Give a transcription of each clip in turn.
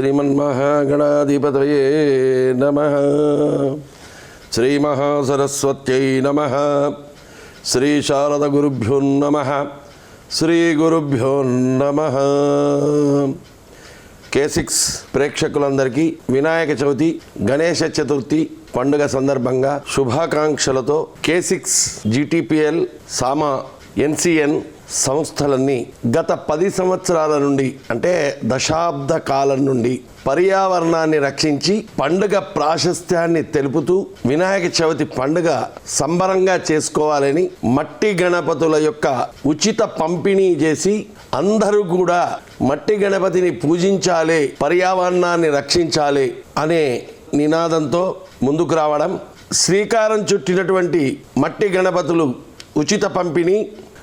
శ్రీమన్మహాగణాధిపతయే నమ. శ్రీమహాసరస్వత్యై నమ. శ్రీ శారదగురుభ్యో నమ. శ్రీ గురుభ్యోన్నమ కే సిక్స్ ప్రేక్షకులందరికీ వినాయక చవితి గణేష చతుర్థి పండుగ సందర్భంగా శుభాకాంక్షలతో కే సిక్స్ జీటీపీఎల్ సామా ఎన్సిఎన్ సంస్థలన్నీ గత పది సంవత్సరాల నుండి అంటే దశాబ్ద కాలం నుండి పర్యావరణాన్ని రక్షించి పండుగ ప్రాశస్త్యాన్ని తెలుపుతూ వినాయక చవితి పండుగ సంబరంగా చేసుకోవాలని మట్టి గణపతుల యొక్క ఉచిత పంపిణీ చేసి అందరూ కూడా మట్టి గణపతిని పూజించాలి పర్యావరణాన్ని రక్షించాలి అనే నినాదంతో ముందుకు రావడం శ్రీకారం చుట్టినటువంటి మట్టి గణపతులు ఉచిత పంపిణీ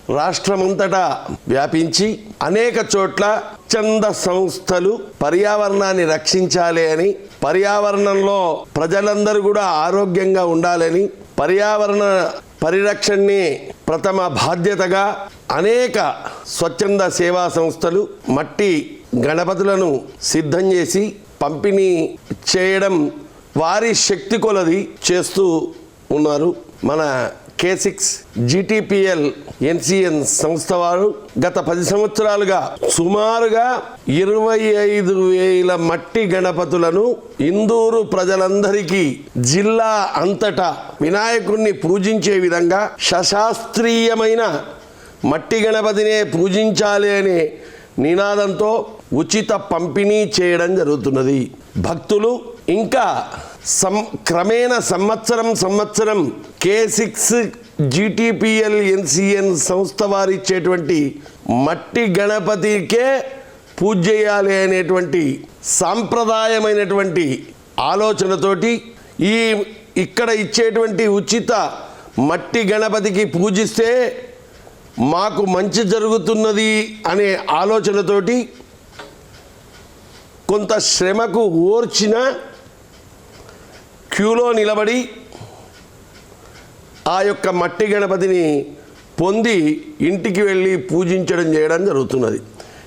రాష్ట్రమంతటా వ్యాపించి అనేక చోట్ల చంద సంస్థలు పర్యావరణాన్ని రక్షించాలి అని పర్యావరణంలో ప్రజలందరూ కూడా ఆరోగ్యంగా ఉండాలని పర్యావరణ పరిరక్షణని ప్రథమ బాధ్యతగా అనేక స్వచ్ఛంద సేవా సంస్థలు మట్టి గణపతులను సిద్ధం చేసి పంపిణీ చేయడం వారి శక్తి కొలది చేస్తూ ఉన్నారు. మన కే సిక్స్ జీటీపీఎల్ ఎన్సిఎన్ సంస్థ వారు గత పది సంవత్సరాలుగా సుమారుగా ఇరవై ఐదు వేల మట్టి గణపతులను ఇందూరు ప్రజలందరికీ జిల్లా అంతటా వినాయకుణ్ణి పూజించే విధంగా శశాస్త్రీయమైన మట్టి గణపతినే పూజించాలి అనే నినాదంతో ఉచిత పంపిణీ చేయడం జరుగుతున్నది. భక్తులు ఇంకా సం క్రమేణ సంవత్సరం సంవత్సరం కే సిక్స్ జీటీపీఎల్ ఎన్సిఎన్ సంస్థ వారిచ్చేటువంటి మట్టి గణపతికే పూజ చేయాలి అనేటువంటి సాంప్రదాయమైనటువంటి ఆలోచనతోటి ఈ ఇక్కడ ఇచ్చేటువంటి ఉచిత మట్టి గణపతికి పూజిస్తే మాకు మంచి జరుగుతున్నది అనే ఆలోచనతోటి కొంత శ్రమకు ఓర్చిన క్యూలో నిలబడి ఆ యొక్క మట్టి గణపతిని పొంది ఇంటికి వెళ్ళి పూజించడం చేయడం జరుగుతున్నది.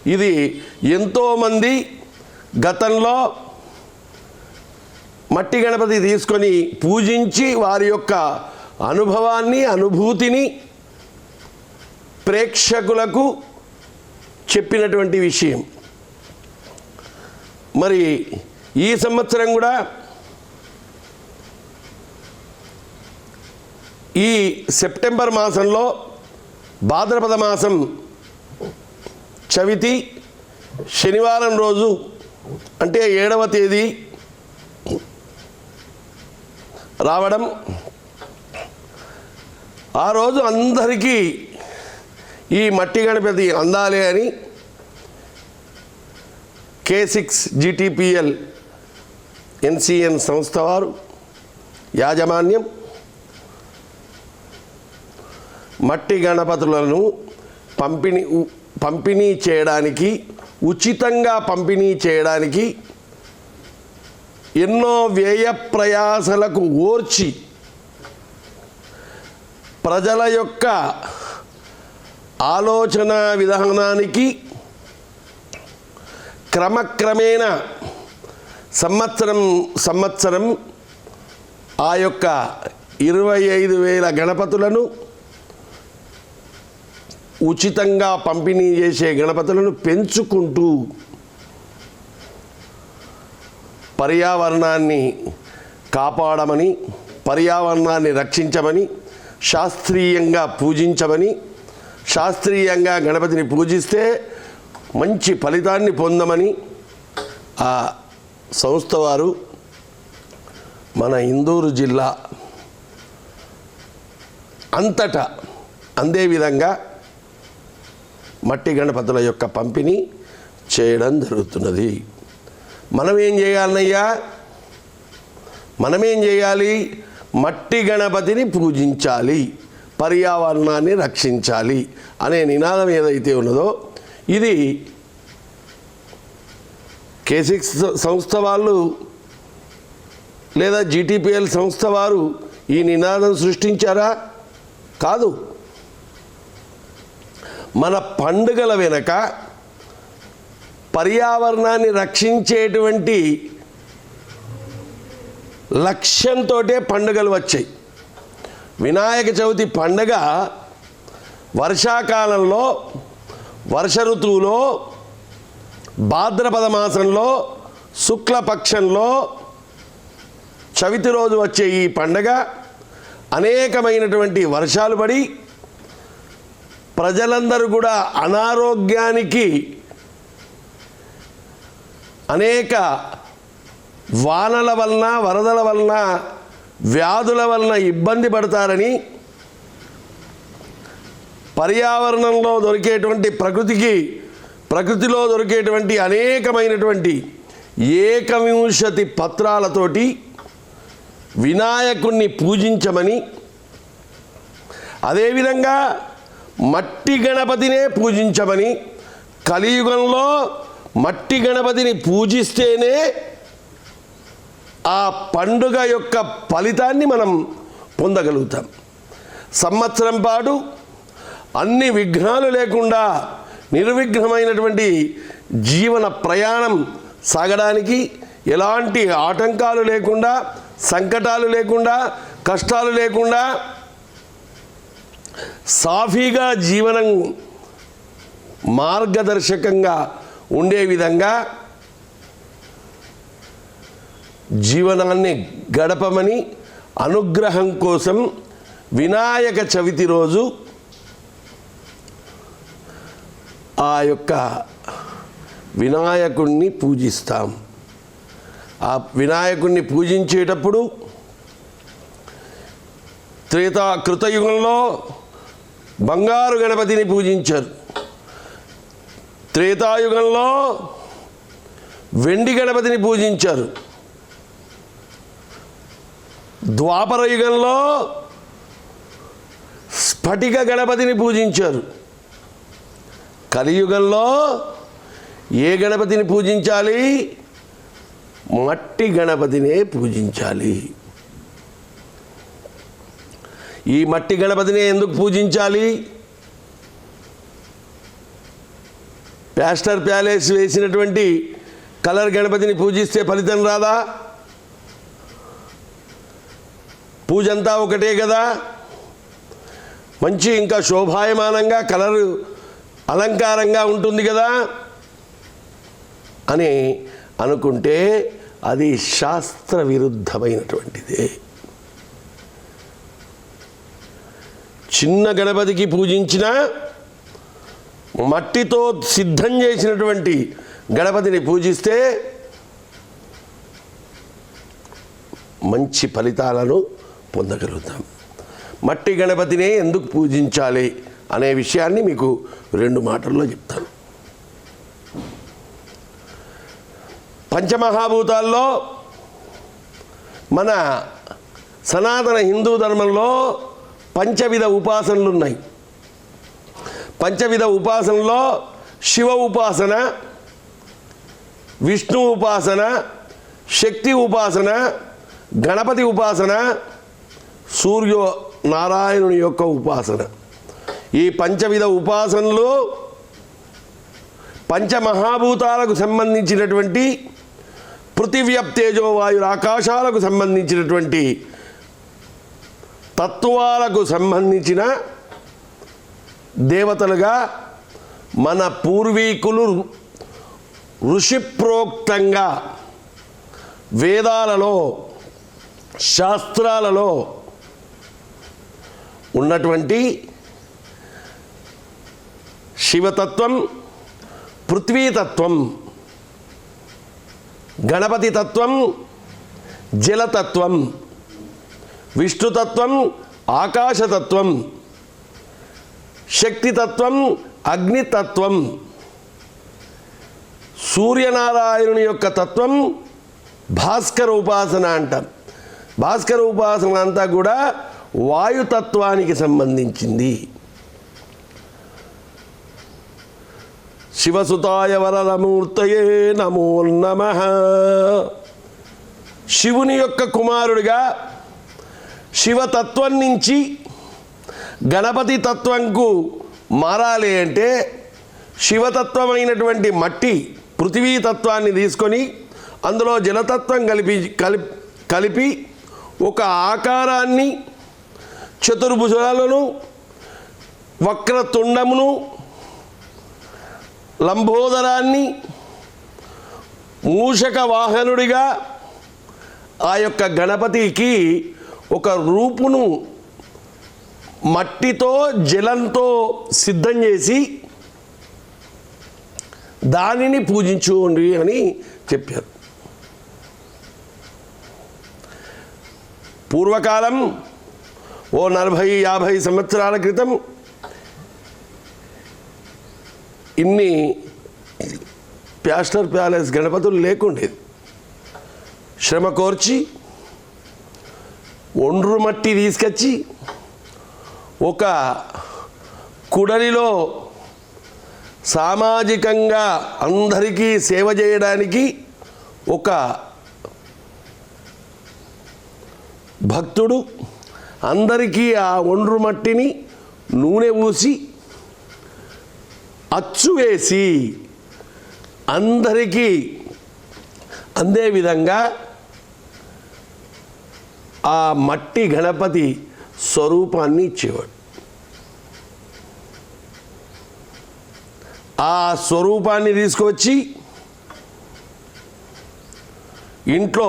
ఇది ఎంతోమంది గతంలో మట్టి గణపతి తీసుకొని పూజించి వారి యొక్క అనుభవాన్ని అనుభూతిని ప్రేక్షకులకు చెప్పినటువంటి విషయం. మరి ఈ సంవత్సరం కూడా ఈ సెప్టెంబర్ మాసంలో భాద్రపద మాసం చవితి శనివారం రోజు అంటే ఏడవ తేదీ రావడం. ఆ రోజు అందరికీ ఈ మట్టి గణపతి అందాలి అని కే సిక్స్ జీటీపీఎల్ ఎన్సిఎన్ సంస్థ వారు యాజమాన్యం మట్టి గణపతులను పంపిణీ పంపిణీ చేయడానికి ఉచితంగా పంపిణీ చేయడానికి ఎన్నో వ్యయ ప్రయాసలకు ఓర్చి ప్రజల యొక్క ఆలోచన విధానానికి క్రమక్రమేణ సంవత్సరం సంవత్సరం ఆ యొక్క ఇరవై ఐదు వేల గణపతులను ఉచితంగా పంపిణీ చేసే గణపతులను పెంచుకుంటూ పర్యావరణాన్ని కాపాడమని పర్యావరణాన్ని రక్షించమని శాస్త్రీయంగా పూజించమని శాస్త్రీయంగా గణపతిని పూజిస్తే మంచి ఫలితాన్ని పొందమని ఆ సంస్థ వారు మన ఇందూరు జిల్లా అంతటా అందే విధంగా మట్టి గణపతుల యొక్క పంపిణీ చేయడం జరుగుతున్నది. మనం ఏం చేయాలనయ్యా? మనమేం చేయాలి? మట్టి గణపతిని పూజించాలి. పర్యావరణాన్ని రక్షించాలి అనే నినాదం ఏదైతే ఉన్నదో ఇది కేసిక్స్ సంస్థ వాళ్ళు లేదా జీటీపీఎల్ సంస్థ వారు ఈ నినాదం సృష్టించారా? కాదు. మన పండుగల వెనక పర్యావరణాన్ని రక్షించేటువంటి లక్ష్యంతో పండుగలు వచ్చాయి. వినాయక చవితి పండుగ వర్షాకాలంలో వర్ష ఋతువులో భాద్రపద మాసంలో శుక్లపక్షంలో చవితి రోజు వచ్చే ఈ పండగ అనేకమైనటువంటి వర్షాలు పడి ప్రజలందరూ కూడా అనారోగ్యానికి అనేక వానల వలన వరదల వలన వ్యాధుల వలన ఇబ్బంది పడతారని పర్యావరణంలో దొరికేటువంటి ప్రకృతికి ప్రకృతిలో దొరికేటువంటి అనేకమైనటువంటి ఏకవింశతి పత్రాలతోటి వినాయకుణ్ణి పూజించమని అదేవిధంగా మట్టి గణపతినే పూజించమని కలియుగంలో మట్టి గణపతిని పూజిస్తేనే ఆ పండుగ యొక్క ఫలితాన్ని మనం పొందగలుగుతాం. సంవత్సరం పాటు అన్ని విఘ్నాలు లేకుండా నిర్విఘ్నమైనటువంటి జీవన ప్రయాణం సాగడానికి ఎలాంటి ఆటంకాలు లేకుండా సంకటాలు లేకుండా కష్టాలు లేకుండా సాఫీగా జీవనం మార్గదర్శకంగా ఉండే విధంగా జీవనాన్ని గడపమని అనుగ్రహం కోసం వినాయక చవితి రోజు ఆ యొక్క వినాయకుణ్ణి పూజిస్తాం. ఆ వినాయకుణ్ణి పూజించేటప్పుడు త్రేతా కృతయుగంలో బంగారు గణపతిని పూజించారు. త్రేతాయుగంలో వెండి గణపతిని పూజించారు. ద్వాపర యుగంలో స్ఫటిక గణపతిని పూజించారు. కలియుగంలో ఏ గణపతిని పూజించాలి? మట్టి గణపతినే పూజించాలి. ఈ మట్టి గణపతిని ఎందుకు పూజించాలి? ప్యాస్టర్ ప్యాలెస్ వేసినటువంటి కలర్ గణపతిని పూజిస్తే ఫలితం రాదా? పూజ అంతా ఒకటే కదా? మంచి ఇంకా శోభాయమానంగా కలరు అలంకారంగా ఉంటుంది కదా? అని అనుకుంటే అది శాస్త్ర విరుద్ధమైనటువంటిదే చిన్న గణపతికి పూజించిన మట్టితో సిద్ధం చేసినటువంటి గణపతిని పూజిస్తే మంచి ఫలితాలను పొందగలుగుతాం. మట్టి గణపతినే ఎందుకు పూజించాలి అనే విషయాన్ని మీకు రెండు మాటల్లో చెప్తాను. పంచమహాభూతాల్లో మన సనాతన హిందూ ధర్మంలో పంచవిధ ఉపాసనలు ఉన్నాయి పంచవిధ ఉపాసనలో శివ ఉపాసన విష్ణు ఉపాసన శక్తి ఉపాసన గణపతి ఉపాసన సూర్యో నారాయణుని యొక్క ఉపాసన. ఈ పంచవిధ ఉపాసనలు పంచమహాభూతాలకు సంబంధించినటువంటి పృథివ్యప్ వాయుర ఆకాశాలకు సంబంధించినటువంటి తత్వాలకు సంబంధించిన దేవతలుగా మన పూర్వీకులు ఋషిప్రోక్తంగా వేదాలలో శాస్త్రాలలో ఉన్నటువంటి శివతత్వం పృథ్వీతత్వం గణపతి తత్వం జలతత్వం విష్ణుతత్వం ఆకాశతత్వం శక్తితత్వం అగ్నితత్వం సూర్యనారాయణుని యొక్క తత్వం భాస్కర ఉపాసన అంటాం. భాస్కర ఉపాసన అంతా కూడా వాయుతత్వానికి సంబంధించింది. శివసుతాయ వరలమూర్తయే నమో నమ. శివుని యొక్క కుమారుడిగా శివతత్వం నుంచి గణపతి తత్వంకు మారాలి అంటే శివతత్వమైనటువంటి మట్టి పృథివీ తత్వాన్ని తీసుకొని అందులో జలతత్వం కలిపి కలిపి కలిపి ఒక ఆకారాన్ని చతుర్భుజాలను వక్రతుండమును లంబోదరాన్ని మూషక వాహనుడిగా ఆ యొక్క గణపతికి ఒక రూపును మట్టితో జలంతో సిద్ధం చేసి దానిని పూజించుకోండి అని చెప్పారు. పూర్వకాలం ఓ నలభై యాభై సంవత్సరాల క్రితం ఇన్ని ప్యాస్టర్ ప్యాలెస్ గణపతులు లేకుండేది. శ్రమ కోర్చి ఒండ్రు మట్టి తీసుకొచ్చి ఒక కుడలిలో సామాజికంగా అందరికీ సేవ చేయడానికి ఒక భక్తుడు అందరికీ ఆ ఒండ్రు మట్టిని నూనె పూసి అచ్చు వేసి అందరికీ అందే విధంగా ఆ మట్టి గణపతి స్వరూపాన్ని ఇచ్చేవాడు. ఆ స్వరూపాన్ని తీసుకువచ్చి ఇంట్లో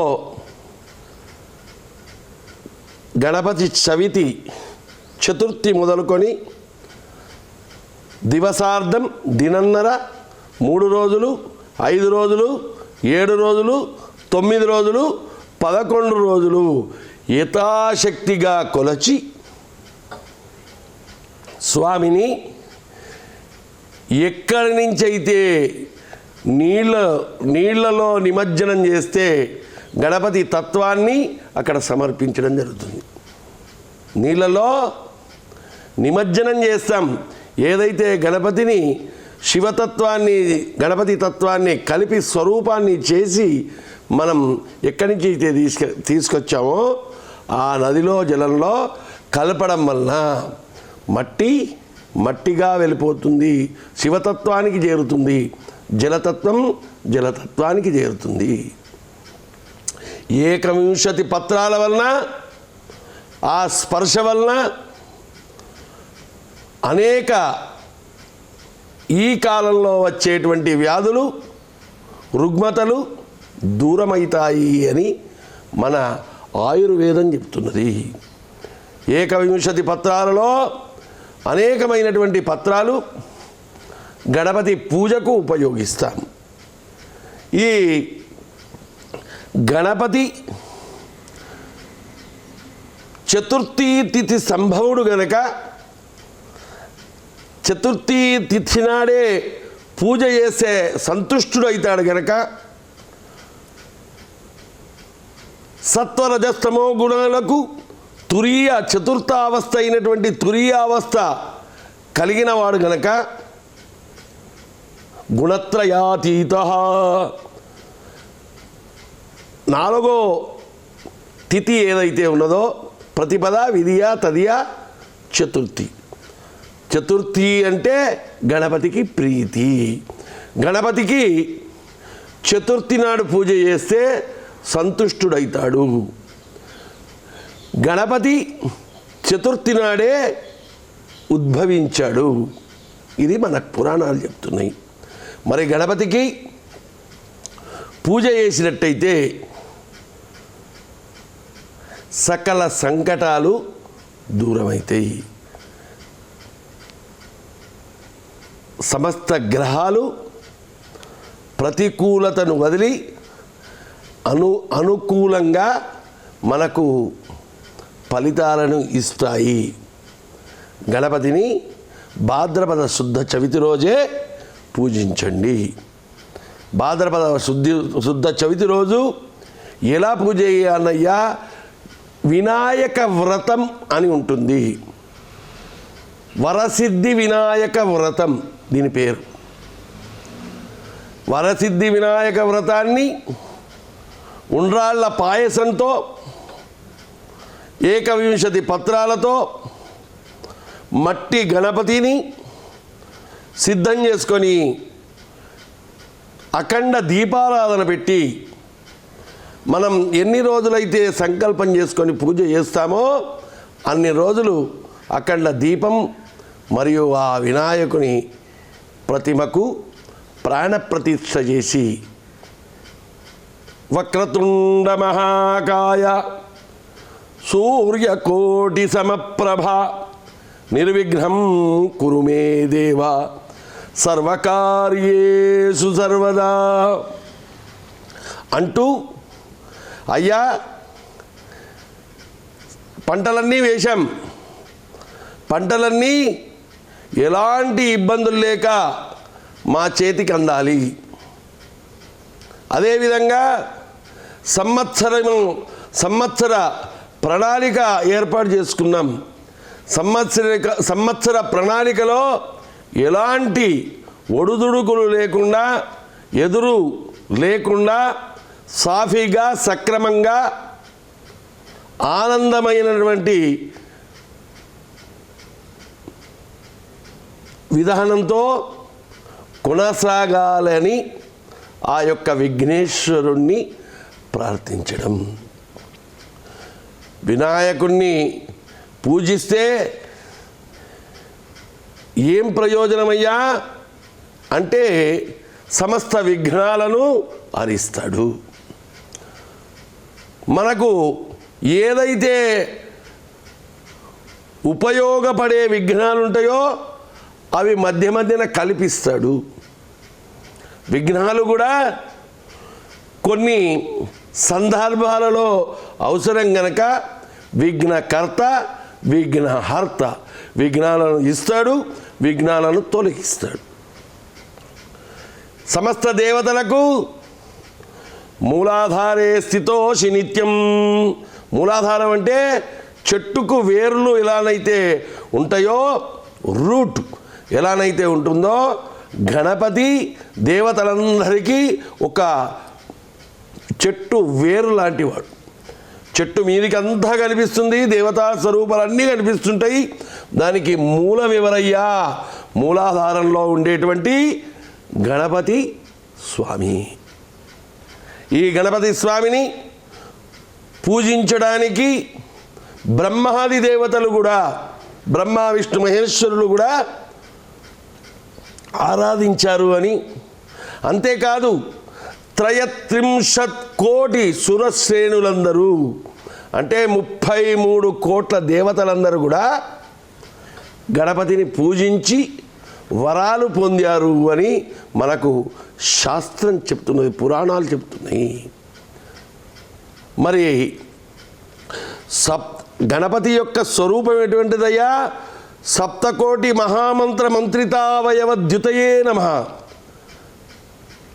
గణపతి చవితి చతుర్థి మొదలుకొని దివసార్థం దినన్నర మూడు రోజులు ఐదు రోజులు ఏడు రోజులు తొమ్మిది రోజులు పదకొండు రోజులు యథాశక్తిగా కొలచి స్వామిని ఎక్కడి నుంచి అయితే నీళ్ళ నీళ్ళలో నిమజ్జనం చేస్తే గణపతి తత్వాన్ని అక్కడ సమర్పించడం జరుగుతుంది. నీళ్ళలో నిమజ్జనం చేస్తాం. ఏదైతే గణపతిని శివతత్వాన్ని గణపతి తత్వాన్ని కలిపి స్వరూపాన్ని చేసి మనం ఎక్కడి నుంచి అయితే తీసుకొచ్చామో ఆ నదిలో జలంలో కలపడం వలన మట్టి మట్టిగా వెళ్ళిపోతుంది. శివతత్వానికి చేరుతుంది. జలతత్వం జలతత్వానికి చేరుతుంది. ఏకవింశతి పత్రాల వలన ఆ స్పర్శ వలన అనేక ఈ కాలంలో వచ్చేటువంటి వ్యాధులు రుగ్మతలు దూరమవుతాయి అని మన ఆయుర్వేదం చెప్తున్నది. ఏకవింశతి పత్రాలలో అనేకమైనటువంటి పత్రాలు గణపతి పూజకు ఉపయోగిస్తాం. ఈ గణపతి చతుర్థీ తిథి సంభవుడు గనక చతుర్థీ తిథి నాడే పూజ చేసే సంతుష్టుడు అవుతాడు గనక సత్వరజస్తమో గుణాలకు తురీయ చతుర్థావస్థ అయినటువంటి తురీయావస్థ కలిగిన వాడు గనక గుణత్రయాతీత. నాలుగో తిథి ఏదైతే ఉన్నదో ప్రతిపద విధియ తదియ చతుర్థి. చతుర్థి అంటే గణపతికి ప్రీతి. గణపతికి చతుర్థి నాడు పూజ చేస్తే సంతుష్టుడైతాడు. గణపతి చతుర్థి నాడే ఉద్భవించాడు. ఇది మన పురాణాలు చెప్తున్నాయి. మరి గణపతికి పూజ చేసినట్టయితే సకల సంకటాలు దూరమవుతాయి సమస్త గ్రహాలు ప్రతికూలతను వదిలి అను అనుకూలంగా మనకు ఫలితాలను ఇస్తాయి. గణపతిని భాద్రపద శుద్ధ చవితి రోజే పూజించండి. భాద్రపద శుద్ధి శుద్ధ చవితి రోజు ఎలా పూజ చేయాలయ్యా? వినాయక వ్రతం అని ఉంటుంది. వరసిద్ధి వినాయక వ్రతం దీని పేరు. వరసిద్ధి వినాయక వ్రతాన్ని ఉండ్రాళ్ళ పాయసంతో ఏకవింశతి పత్రాలతో మట్టి గణపతిని సిద్ధం చేసుకొని అఖండ దీపారాధన పెట్టి మనం ఎన్ని రోజులైతే సంకల్పం చేసుకొని పూజ చేస్తామో అన్ని రోజులు అఖండ దీపం మరియు ఆ వినాయకుని ప్రతిమకు ప్రాణప్రతిష్ఠ చేసి వక్రతుండ మహాకాయ సూర్యకోటి సమప్రభ నిర్విఘ్నం కురు మే దేవ సర్వకార్యేషు సర్వదా అంటూ అయ్యా పంటలన్నీ వేశాం. పంటలన్నీ ఎలాంటి ఇబ్బందులు లేక మా చేతికి అందాలి. అదేవిధంగా సంవత్సరము సంవత్సర ప్రణాళిక ఏర్పాటు చేసుకున్నాం. సంవత్సరిక సంవత్సర ప్రణాళికలో ఎలాంటి ఒడుదుడుకులు లేకుండా ఎదురు లేకుండా సాఫీగా సక్రమంగా ఆనందమైనటువంటి విధానంతో కొనసాగాలని ఆ యొక్క విఘ్నేశ్వరుణ్ణి ప్రార్థించడం. వినాయకుణ్ణి పూజిస్తే ఏం ప్రయోజనమయ్యా? అంటే సమస్త విఘ్నాలను హరిస్తాడు మనకు ఏదైతే ఉపయోగపడే విఘ్నాలు ఉంటాయో అవి మధ్య మధ్యన కల్పిస్తాడు. విఘ్నాలు కూడా కొన్ని సందర్భాలలో అవసరం గనక విఘ్నకర్త విఘ్నహర్త విఘ్నాలను ఇస్తాడు విఘ్నాలను తొలగిస్తాడు. సమస్త దేవతలకు మూలాధారే స్థితోషి నిత్యం. మూలాధారం అంటే చెట్టుకు వేర్లు ఎలానైతే ఉంటాయో రూట్ ఎలానైతే ఉంటుందో గణపతి దేవతలందరికీ ఒక చెట్టు వేరు లాంటివాడు. చెట్టు మీదికి అంతా కనిపిస్తుంది దేవతా స్వరూపాలన్నీ కనిపిస్తుంటాయి. దానికి మూలం ఎవరయ్యా? మూలాధారంలో ఉండేటువంటి గణపతి స్వామి. ఈ గణపతి స్వామిని పూజించడానికి బ్రహ్మాది దేవతలు కూడా బ్రహ్మ విష్ణు మహేశ్వరులు కూడా ఆరాధించారు అని. అంతేకాదు త్రయత్రింశత్ కోటి సురశ్రేణులందరూ అంటే ముప్పై మూడు కోట్ల దేవతలందరూ కూడా గణపతిని పూజించి వరాలు పొందారు అని మనకు శాస్త్రం చెప్తున్నది పురాణాలు చెప్తున్నాయి. మరి సప్ గణపతి యొక్క స్వరూపం ఎటువంటిదయ్యా? సప్తకోటి మహామంత్ర మంత్రితావయవ ద్యుతయే నమ.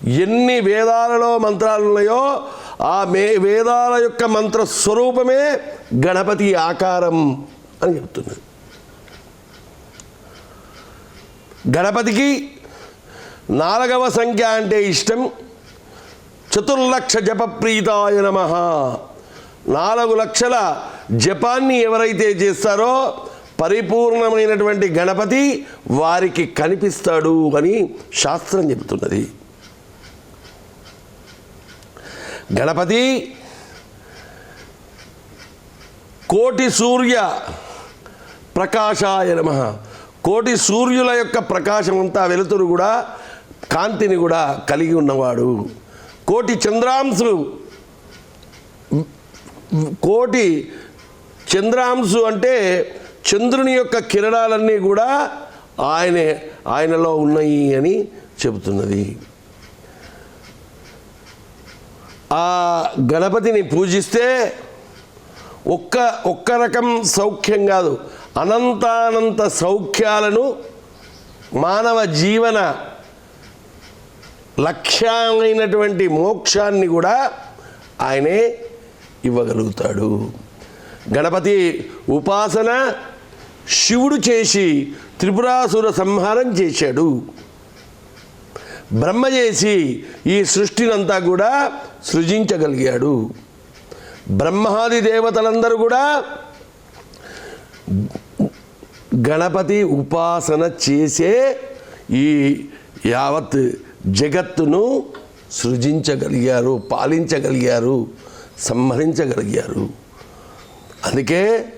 ఎన్ని వేదాలలో మంత్రాలు ఉన్నాయో ఆ మే వేదాల యొక్క మంత్ర స్వరూపమే గణపతి ఆకారం అని చెప్తుంది. గణపతికి నాలుగవ సంఖ్య అంటే ఇష్టం. చతుర్లక్ష జపప్రీతాయ నమ. నాలుగు లక్షల జపాన్ని ఎవరైతే చేస్తారో పరిపూర్ణమైనటువంటి గణపతి వారికి కనిపిస్తాడు అని శాస్త్రం చెబుతున్నది. గణపతి కోటి సూర్య ప్రకాశాయ నమ. కోటి సూర్యుల యొక్క ప్రకాశం అంతా వెలుతురు కూడా కాంతిని కూడా కలిగి ఉన్నవాడు. కోటి చంద్రాంశులు కోటి చంద్రాంశు అంటే చంద్రుని యొక్క కిరణాలన్నీ కూడా ఆయనే ఆయనలో ఉన్నాయి అని చెబుతున్నది. ఆ గణపతిని పూజిస్తే ఒక్క ఒక్క రకం సౌఖ్యం కాదు అనంతానంత సౌఖ్యాలను మానవ జీవన లక్ష్యమైనటువంటి మోక్షాన్ని కూడా ఆయనే ఇవ్వగలుగుతాడు. గణపతి ఉపాసన శివుడు చేసి త్రిపురాసుర సంహారం చేశాడు. బ్రహ్మ చేసి ఈ సృష్టినంతా కూడా సృజించగలిగాడు. బ్రహ్మాది దేవతలందరూ కూడా గణపతి ఉపాసన చేసే ఈ యావత్ జగత్తును సృజించగలిగారు పాలించగలిగారు సంహరించగలిగారు. అందుకే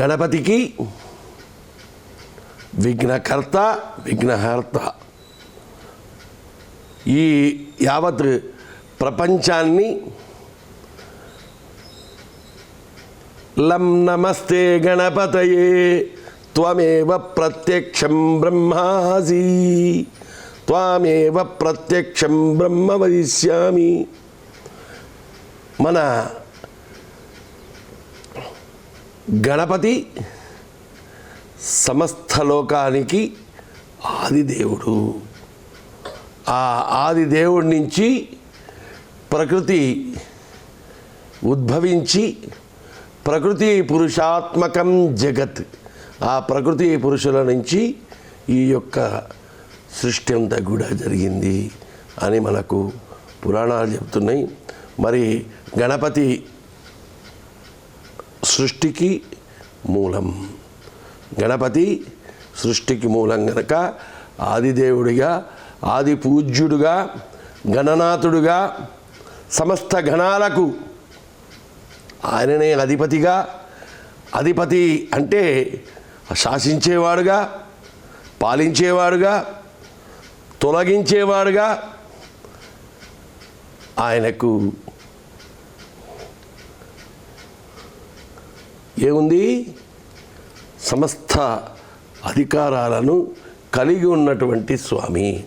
గణపతికి విఘ్నకర్త విఘ్నహర్త. ఈ యావత్ ప్రపంచాన్ని లం నమస్తే గణపతయే త్వమేవ ప్రత్యక్షం బ్రహ్మాసి త్వమేవ ప్రత్యక్షం బ్రహ్మ వదిష్యామి. మన గణపతి సమస్త లోకానికి ఆదిదేవుడు ఆ ఆదిదేవుడి నుంచి ప్రకృతి ఉద్భవించి ప్రకృతి పురుషాత్మకం జగత్. ఆ ప్రకృతి పురుషుల నుంచి ఈ యొక్క సృష్టి అంతా కూడా జరిగింది అని మనకు పురాణాలు చెప్తున్నాయి. మరి గణపతి సృష్టికి మూలం. గణపతి సృష్టికి మూలం గనక ఆదిదేవుడిగా ఆది పూజ్యుడుగా గణనాథుడుగా సమస్త గణాలకు ఆయననే అధిపతిగా అధిపతి అంటే శాసించేవాడుగా పాలించేవాడుగా తొలగించేవాడుగా ఆయనకు ఏముంది? సమస్త అధికారాలను కలిగి ఉన్నటువంటి స్వామి.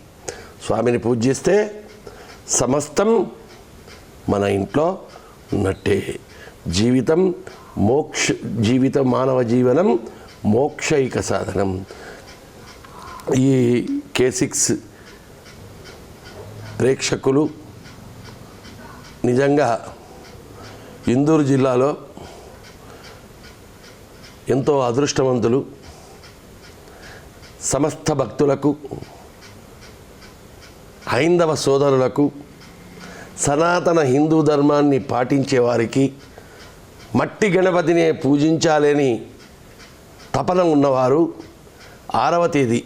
స్వామిని పూజిస్తే సమస్తం మన ఇంట్లో ఉన్నట్టే. జీవితం మోక్ష జీవిత మానవ జీవనం మోక్షైక సాధనం. ఈ కే సిక్స్ ప్రేక్షకులు నిజంగా ఇందూరు జిల్లాలో ఎంతో అదృష్టవంతులు సమస్త భక్తులకు హైందవ సోదరులకు సనాతన హిందూ ధర్మాన్ని పాటించేవారికి మట్టి గణపతినే పూజించాలని తపన ఉన్నవారు ఆరవ తేదీ.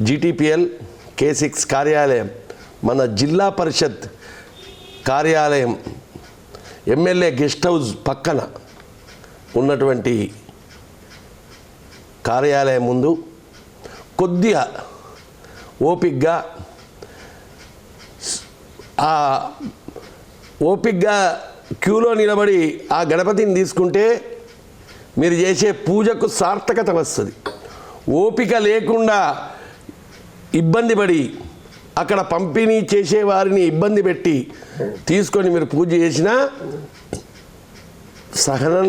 జీటీపీఎల్ కే సిక్స్ కార్యాలయం మన జిల్లా పరిషత్ కార్యాలయం ఎమ్మెల్యే గెస్ట్ హౌస్ పక్కన. ఉన్నటువంటి కార్యాలయం ముందు కొద్దిగా ఓపిక్గా ఆ ఓపిక్గా క్యూలో నిలబడి ఆ గణపతిని తీసుకుంటే మీరు చేసే పూజకు సార్థకత వస్తుంది. ఓపిక లేకుండా ఇబ్బంది పడి అక్కడ పంపిణీ చేసే వారిని ఇబ్బంది పెట్టి తీసుకొని మీరు పూజ చేసినా సహనం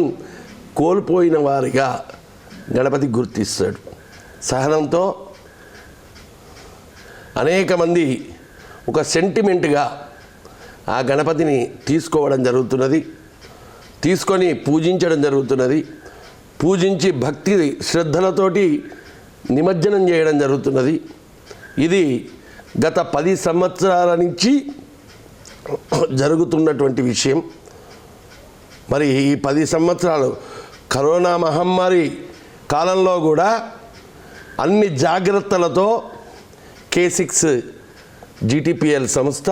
కోల్పోయిన వారిగా గణపతి గుర్తిస్తాడు. సహనంతో అనేక మంది ఒక సెంటిమెంట్గా ఆ గణపతిని తీసుకోవడం జరుగుతున్నది. తీసుకొని పూజించడం జరుగుతున్నది. పూజించి భక్తి శ్రద్ధలతోటి నిమజ్జనం చేయడం జరుగుతున్నది. ఇది గత పది సంవత్సరాల నుంచి జరుగుతున్నటువంటి విషయం. మరి ఈ పది సంవత్సరాలు కరోనా మహమ్మారి కాలంలో కూడా అన్ని జాగ్రత్తలతో కే సిక్స్ జీటీపీఎల్ సంస్థ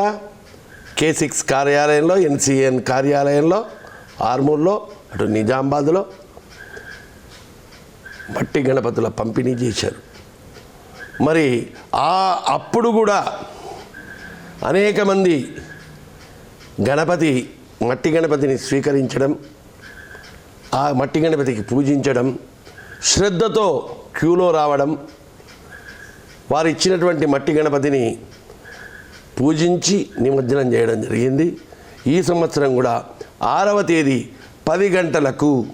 కే సిక్స్ కార్యాలయంలో ఎన్సిఎన్ కార్యాలయంలో ఆర్మూర్లో అటు నిజామాబాద్లో మట్టి గణపతుల పంపిణీ చేశారు. మరి ఆ అప్పుడు కూడా అనేక మంది గణపతి మట్టి గణపతిని స్వీకరించడం ఆ మట్టి గణపతికి పూజించడం శ్రద్ధతో క్యూలో రావడం వారు ఇచ్చినటువంటి మట్టి గణపతిని పూజించి నిమజ్జనం చేయడం జరిగింది. ఈ సంవత్సరం కూడా ఆరవ తేదీ పది గంటలకు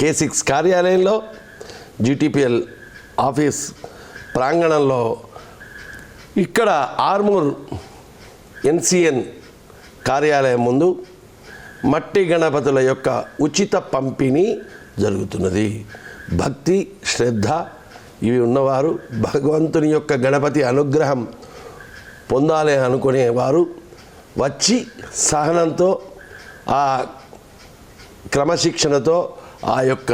కే సిక్స్ కార్యాలయంలో జీటీపీఎల్ ఆఫీస్ ప్రాంగణంలో ఇక్కడ ఆర్మూర్ ఎన్సిఎన్ కార్యాలయం ముందు మట్టి గణపతుల యొక్క ఉచిత పంపిణీ జరుగుతున్నది. భక్తి శ్రద్ధ ఇవి ఉన్నవారు భగవంతుని యొక్క గణపతి అనుగ్రహం పొందాలి అనుకునేవారు వచ్చి సహనంతో ఆ క్రమశిక్షణతో ఆ యొక్క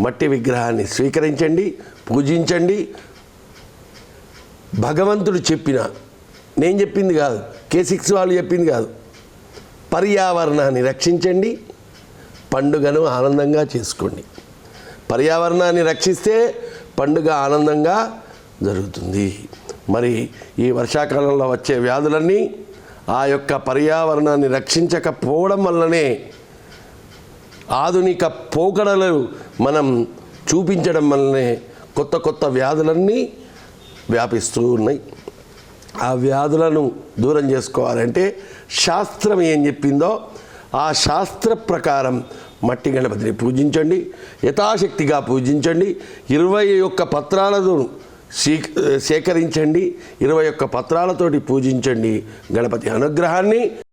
మట్టి విగ్రహాన్ని స్వీకరించండి పూజించండి. భగవంతుడు చెప్పిన నేను చెప్పింది కాదు కే సిక్స్ వాళ్ళు చెప్పింది కాదు. పర్యావరణాన్ని రక్షించండి పండుగను ఆనందంగా చేసుకోండి. పర్యావరణాన్ని రక్షిస్తే పండుగ ఆనందంగా జరుగుతుంది. మరి ఈ వర్షాకాలంలో వచ్చే వ్యాధులన్నీ ఆ యొక్క పర్యావరణాన్ని రక్షించకపోవడం వల్లనే ఆధునిక పోకడలు మనం చూపించడం వల్లనే కొత్త కొత్త వ్యాధులన్నీ వ్యాపిస్తూ ఉన్నాయి. ఆ వ్యాధులను దూరం చేసుకోవాలంటే శాస్త్రం ఏం చెప్పిందో ఆ శాస్త్ర ప్రకారం మట్టి గణపతిని పూజించండి యథాశక్తిగా పూజించండి ఇరవై ఒక్క పత్రాలతో సీ- సేకరించండి ఇరవై ఒక్క పత్రాలతోటి పూజించండి గణపతి అనుగ్రహాన్ని.